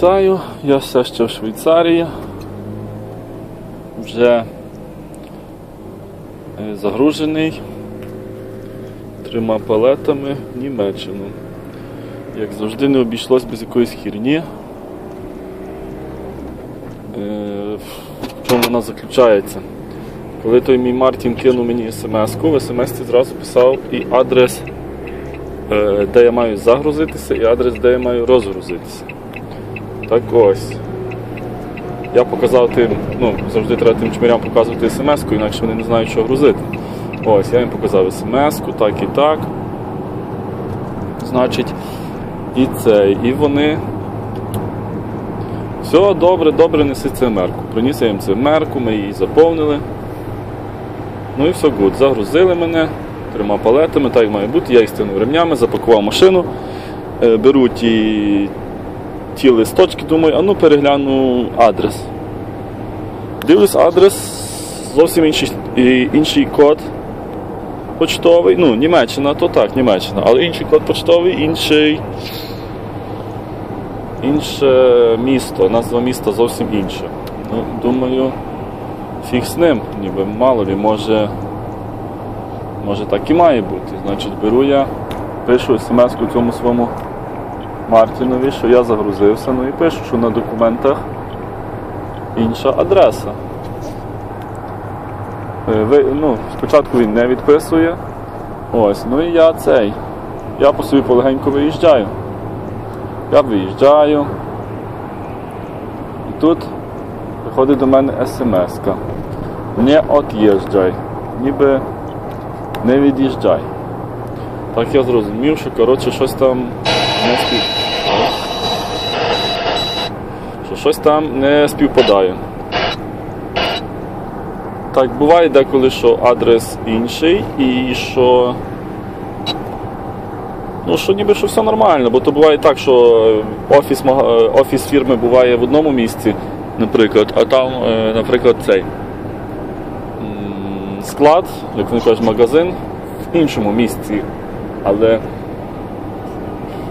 Вітаю, я все ще в Швейцарії. Вже е, загружений трьома палетами в Німеччину. Як завжди не обійшлось без якоїсь хірні. Е, В чому вона заключається? Коли той мій Мартін кинув мені смс-ку, в смс зразу писав і адрес, е, де я маю загрузитися, і адрес, де я маю розгрузитися. Так ось. Я показав тим, ну, завжди треба тим чмирям показувати смс-ку, інакше вони не знають, що грузити. Ось, я їм показав смс-ку, так і так. Значить, і це. І вони. Все, добре, добре, неси цимерку. Приніс я їм цимерку, ми її заповнили. Ну і все гуд. Загрузили мене трьома палетами, так як має бути. Я їх стягнув ремнями, запакував машину, Е, беру ті ті листочки, думаю, а ну перегляну адрес. Дивлюсь адрес, зовсім інший, інший код почтовий. Ну, Німеччина, то так, Німеччина, але інший код почтовий, інший. Інше місто, назва міста зовсім інша. Ну, думаю, фіг з ним, ніби мало лі, може, може так і має бути. Значить, беру я, пишу смс-ку цьому своєму Мартінові, що я загрузився, ну і пишу, що на документах інша адреса. Е, Ви, ну, спочатку він не відписує. Ось, ну і я цей. Я по собі полегенько виїжджаю. Я виїжджаю. І тут приходить до мене смс-ка. Не от'їжджай. Ніби не від'їжджай. Так я зрозумів, що коротше щось там не спів... що щось там не співпадає. Так буває деколи, що адрес інший і що. Ну, що ніби що все нормально, бо то буває так, що офіс, офіс фірми буває в одному місці, наприклад, а там, е, наприклад, цей склад, як вони кажуть, магазин в іншому місці. Але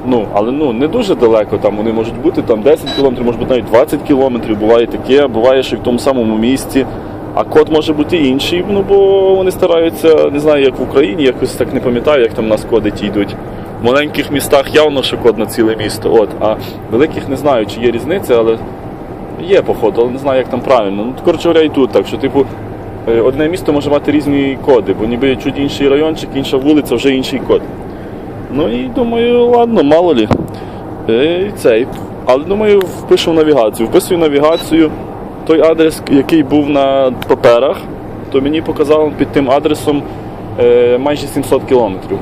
ну, але ну, не дуже далеко, там вони можуть бути там 10 кілометрів, може бути навіть 20 кілометрів, буває таке, буває, що в тому самому місці. А код може бути інший, ну бо вони стараються, не знаю, як в Україні, якось так не пам'ятаю, як там у нас коди ті йдуть. В маленьких містах явно, що код на ціле місто, от, а великих не знаю, чи є різниця, але є, походу, але не знаю, як там правильно. Ну, коротше говоря, і тут так, що типу. е, Одне місто може мати різні коди, бо ніби чуть інший райончик, інша вулиця, вже інший код. Ну і думаю, ладно, мало лі. Е, І цей. Але думаю, впишу в навігацію. Вписую в навігацію той адрес, який був на паперах, то мені показало під тим адресом е, майже 700 кілометрів.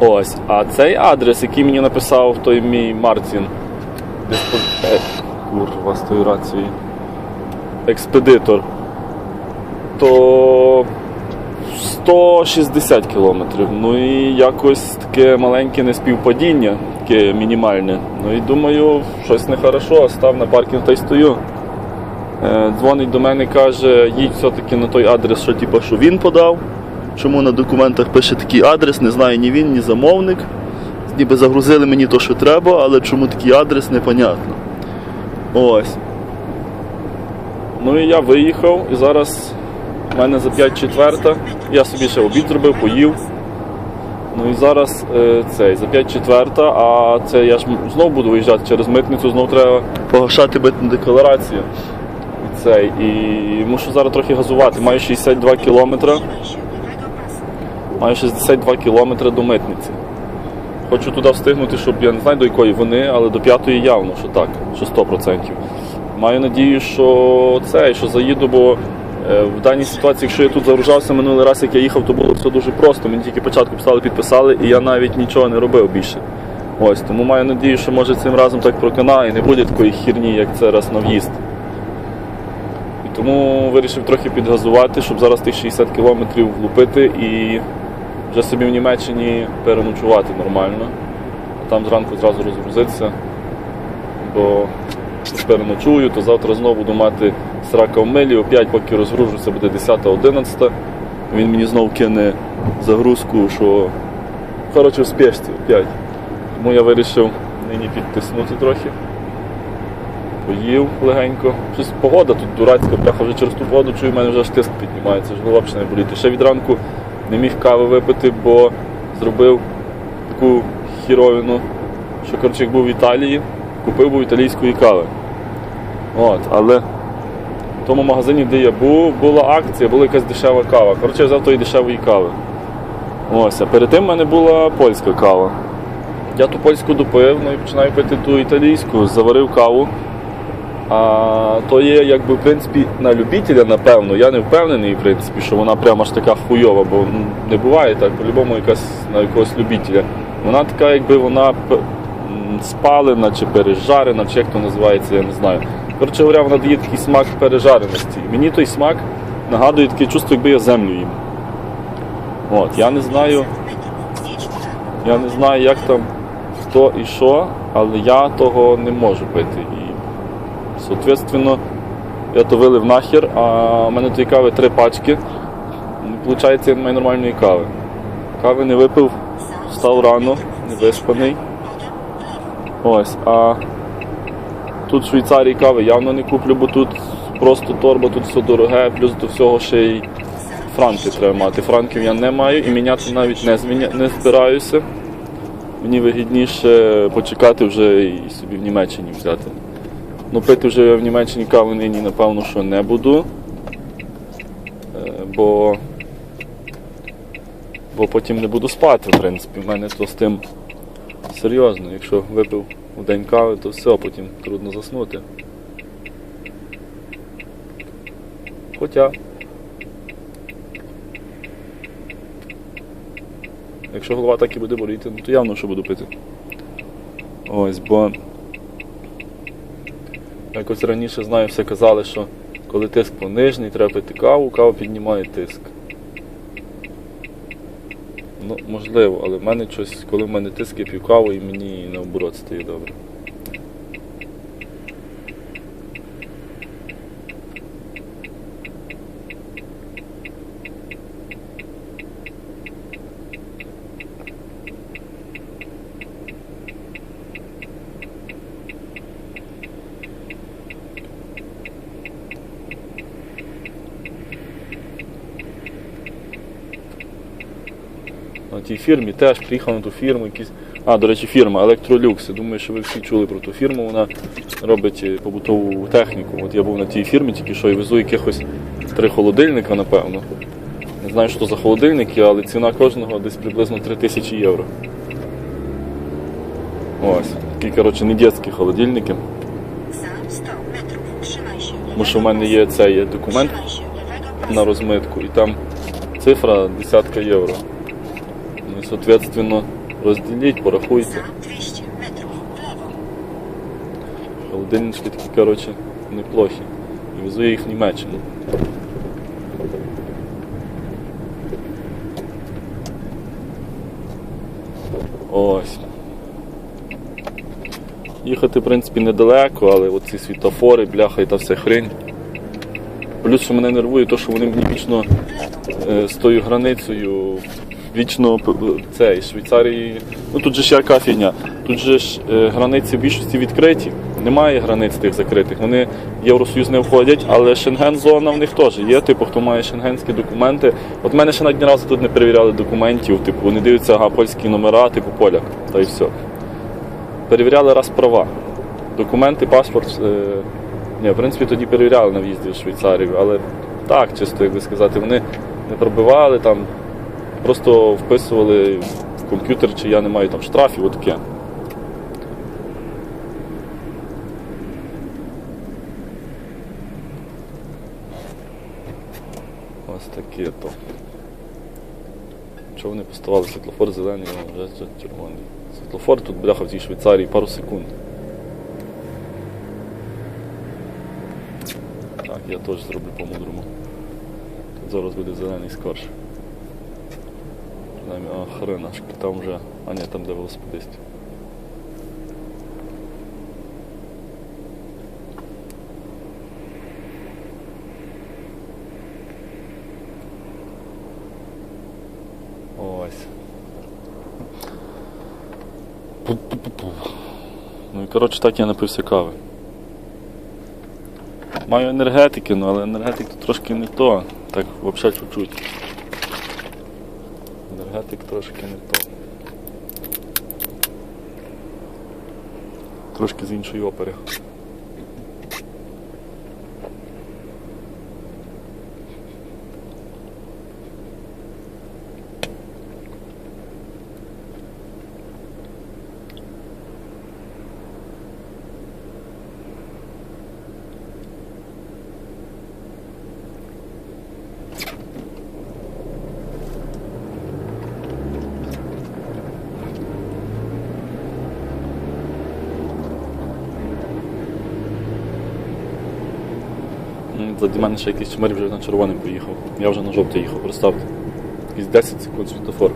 Ось. А цей адрес, який мені написав той мій Мартін, диспо... е, курва, з тою рацією, експедитор, то 160 кілометрів. Ну і якось таке маленьке неспівпадіння, таке мінімальне. Ну і думаю, щось нехорошо, став на паркінг та й стою. Е, Дзвонить до мене, каже, їдь все-таки на той адрес, що, типу, що він подав. Чому на документах пише такий адрес, не знаю ні він, ні замовник. Ніби загрузили мені то, що треба, але чому такий адрес, непонятно. Ось. Ну і я виїхав і зараз у мене за 5 четверта. Я собі ще обід зробив, поїв. Ну і зараз е, цей за 5 четверта, а це я ж знову буду виїжджати через митницю, знову треба погашати митну декларацію. І, цей, і мушу зараз трохи газувати. Маю 62 кілометри. Маю 62 кілометри до митниці. Хочу туди встигнути, щоб я не знаю до якої вони, але до п'ятої явно, що так, що 100%. Маю надію, що це, що заїду, бо в даній ситуації, якщо я тут загружався минулий раз, як я їхав, то було все дуже просто. Мені тільки початку писали, підписали, і я навіть нічого не робив більше. Ось, тому маю надію, що може цим разом так проканає, і не буде такої хірні, як це раз на в'їзд. І тому вирішив трохи підгазувати, щоб зараз тих 60 кілометрів влупити і вже собі в Німеччині переночувати нормально. А там зранку зразу розгрузитися. Бо переночую, то завтра знову буду мати срака в милі, опять поки розгружуся, буде 10-11. Він мені знову кине загрузку, що коротше в опять. Тому я вирішив нині підтиснути трохи. Поїв легенько. Щось погода тут дурацька, бляха вже через ту погоду чую, в мене вже аж тиск піднімається, ж голова починає боліти. Ще від ранку не міг кави випити, бо зробив таку хіровину, що коротше, як був в Італії, купив був італійської кави. От, але в тому магазині, де я був, була акція, була якась дешева кава. Коротше, я взяв тої дешевої кави. Ось, а перед тим в мене була польська кава. Я ту польську допив, ну і починаю пити ту італійську, заварив каву. А то є, якби, в принципі, на любителя, напевно, я не впевнений, в принципі, що вона прямо ж така хуйова, бо ну, не буває так, по-любому якась на якогось любителя. Вона така, якби вона спалена чи пережарена, чи як то називається, я не знаю. Коротше говоря, вона дає такий смак пережареності. Мені той смак нагадує таке чувство, якби я землю їм. От, я не знаю. Я не знаю, як там хто і що, але я того не можу пити. І, соответственно, я то вилив нахер, а в мене тої кави три пачки. Виходить, я не маю нормальної кави. Кави не випив, встав рано, не виспаний. Ось, а тут в Швейцарії кави явно не куплю, бо тут просто торба, тут все дороге, плюс до всього ще й франки треба мати. Франків я не маю і міняти навіть не, зміня... не збираюся. Мені вигідніше почекати вже і собі в Німеччині взяти. Ну, пити вже я в Німеччині каву нині, напевно, що не буду. Е, Бо, бо потім не буду спати, в принципі. В мене то з тим серйозно. Якщо випив у день кави, то все, потім трудно заснути. Хоча. Якщо голова так і буде боліти, ну то явно що буду пити. Ось, бо якось раніше знаю, все казали, що коли тиск понижений, треба пити каву, кава піднімає тиск. Ну, можливо, але в мене щось, коли в мене тиск, я п'ю каву і мені наоборот стає добре. На тій фірмі теж приїхав на ту фірму якісь. А, до речі, фірма Електролюкс. Я думаю, що ви всі чули про ту фірму. Вона робить е, побутову техніку. От я був на тій фірмі, тільки що і везу якихось три холодильника, напевно. Не знаю, що за холодильники, але ціна кожного десь приблизно 3 тисячі євро. Ось. Такі, коротше, не дітські холодильники. Za 100 metrów Тому що в мене є цей документ на розмитку, і там цифра десятка євро. Соответственно, розділіть, порахуйте. za 200 metrów w. Холодильнички такі, коротше, неплохі. І везу я їх в Німеччину. Ось. Їхати, в принципі, недалеко, але оці світофори, бляха і та вся хрень. Плюс, що мене нервує, то, що вони мені вічно е, з тою границею вічно цей Швейцарії. Ну тут же ж яка фігня. Тут же ж е, границі в більшості відкриті. Немає границь тих закритих. Вони в Євросоюз не входять, але Шенген-зона в них теж є. Типу, хто має шенгенські документи. От мене ще навіть ні разу тут не перевіряли документів. Типу, вони дивляться, ага, польські номера, типу поляк. Та й все. Перевіряли раз права. Документи, паспорт. Е, ні, в принципі, тоді перевіряли на в'їзді в Швейцарію, але так, чисто, як би сказати, вони не пробивали там, просто вписували в комп'ютер, чи я не маю там штрафів, отаке. Ось таке то. Що вони поставили світлофор зелений, вже червоний. Світлофор тут бляха в цій Швейцарії пару секунд. Так, я теж зроблю по-мудрому. Зараз буде зелений скорше. Принаймні, а там вже. А ні, там де велосипедист. Ось. Пу-пу-пу-пу. Коротше, так я напився кави. Маю енергетики, ну але енергетик тут трошки не то. Так, взагалі чуть-чуть. Трошки не то. Трошки з іншої опери. М, Заді мене ще якийсь чмир вже на червоний поїхав. Я вже на жовтий їхав, представте. Якісь 10 секунд світофор.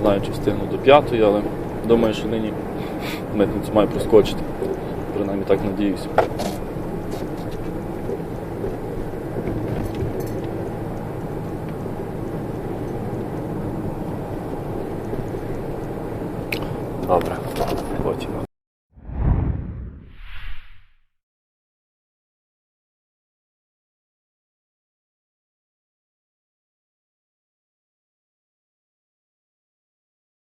Знаю, чи встигну до п'ятої, але думаю, що нині митницю маю проскочити. Принаймні так надіюсь. Добре, потім.